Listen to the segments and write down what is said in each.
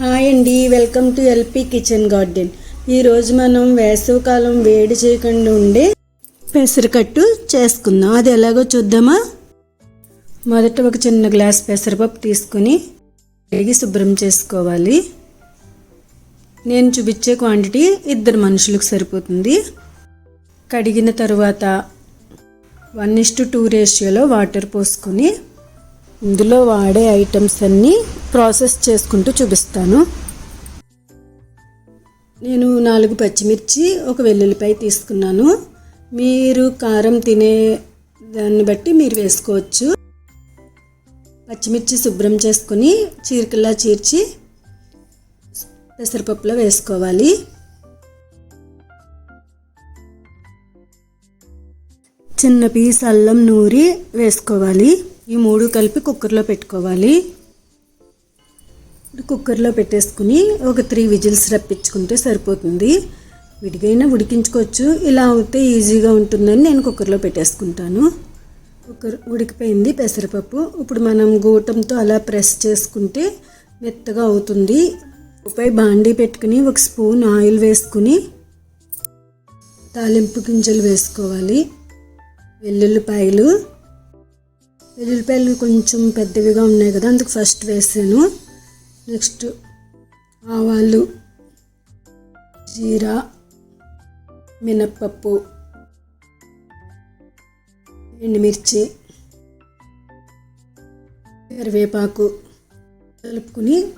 Hi అండి welcome to LP kitchen garden. ఈరోజు మనం వేసవికాలం వేడి చేయకుండా ఉండే పెసరకట్టు చేసుకుందాం. అది ఎలాగో చూద్దామా? మొదట ఒక చిన్న గ్లాస్ పెసరపప్పు తీసుకుని కడిగి శుభ్రం చేసుకోవాలి. నేను చూపించే క్వాంటిటీ ఇద్దరు మనుషులకు సరిపోతుంది. కడిగిన తరువాత వన్ ఇస్ టు టూ రేషియోలో వాటర్ పోసుకొని ఇందులో వాడే ఐటమ్స్ అన్నీ ప్రాసెస్ చేసుకుంటూ చూపిస్తాను. నేను నాలుగు పచ్చిమిర్చి ఒక వెల్లుల్లిపాయ తీసుకున్నాను. మీరు కారం తినే దాన్ని బట్టి మీరు వేసుకోవచ్చు. పచ్చిమిర్చి శుభ్రం చేసుకొని చీరికల్లా చీర్చి పెసరపప్పులో వేసుకోవాలి. చిన్న పీస్ అల్లం నూరి వేసుకోవాలి. ఈ మూడు కలిపి కుక్కర్లో పెట్టుకోవాలి. కుక్కర్లో పెట్టేసుకుని ఒక త్రీ విజిల్స్ రప్పించుకుంటే సరిపోతుంది. విడిగైనా ఉడికించుకోవచ్చు. ఇలా అవుతే ఈజీగా ఉంటుందని నేను కుక్కర్లో పెట్టేసుకుంటాను. కుక్కర్ ఉడికిపోయింది పెసరపప్పు. ఇప్పుడు మనం గూటంతో అలా ప్రెస్ చేసుకుంటే మెత్తగా అవుతుంది. పై బాండీ పెట్టుకుని ఒక స్పూన్ ఆయిల్ వేసుకుని తాలింపు గింజలు వేసుకోవాలి. వెల్లుల్లిపాయలు. వెల్లుల్లిపాయలు కొంచెం పెద్దవిగా ఉన్నాయి కదా అందుకు ఫస్ట్ వేసాను. నెక్స్ట్ ఆవాలు జీరా మినప్పప్పు ఎండుమిర్చి కరివేపాకు కలుపుకుని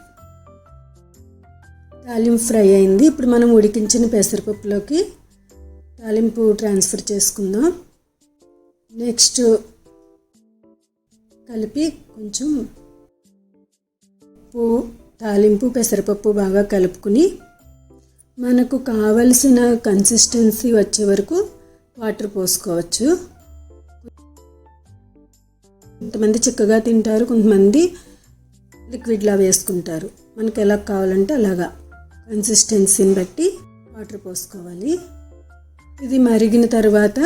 తాలింపు ఫ్రై అయింది. ఇప్పుడు మనం ఉడికించిన పెసరపప్పులోకి తాలింపు ట్రాన్స్ఫర్ చేసుకుందాం. నెక్స్ట్ కలిపి కొంచెం ఉప్పు తాలింపు పెసరపప్పు బాగా కలుపుకుని మనకు కావలసిన కన్సిస్టెన్సీ వచ్చే వరకు వాటర్ పోసుకోవచ్చు. కొంతమంది చిక్కగా తింటారు కొంతమంది లిక్విడ్లా వేసుకుంటారు. మనకి ఎలా కావాలంటే అలాగా కన్సిస్టెన్సీని బట్టి వాటర్ పోసుకోవాలి. ఇది మరిగిన తర్వాత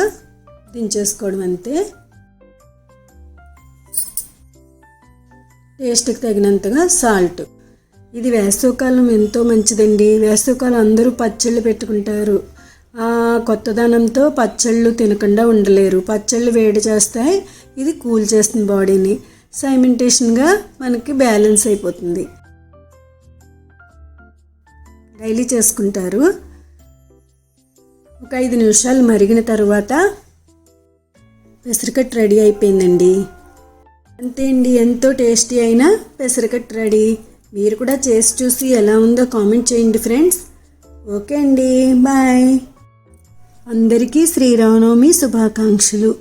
దించేసుకోవడం అంతే. టేస్ట్కి తగినంతగా సాల్ట్ ఇది వేసవకాలం ఎంతో మంచిదండి. వేసవకాలం అందరూ పచ్చళ్ళు పెట్టుకుంటారు. ఆ కొత్తదనంతో పచ్చళ్ళు తినకుండా ఉండలేరు. పచ్చళ్ళు వేడి చేస్తాయి ఇది కూల్ చేస్తుంది బాడీని. సైమెంటేషన్గా మనకి బ్యాలెన్స్ అయిపోతుంది. డైలీ చేసుకుంటారు. ఒక ఐదు నిమిషాలు మరిగిన తర్వాత పెసరకట్ రెడీ అయిపోయిందండి. అంతే అండి. ఎంతో టేస్టీ అయిన పెసరకట్ రెడీ. మీరు కూడా చేసి చూసి ఎలా ఉందో కామెంట్ చేయండి ఫ్రెండ్స్. ఓకే అండి బాయ్. అందరికీ శ్రీరామనవమి శుభాకాంక్షలు.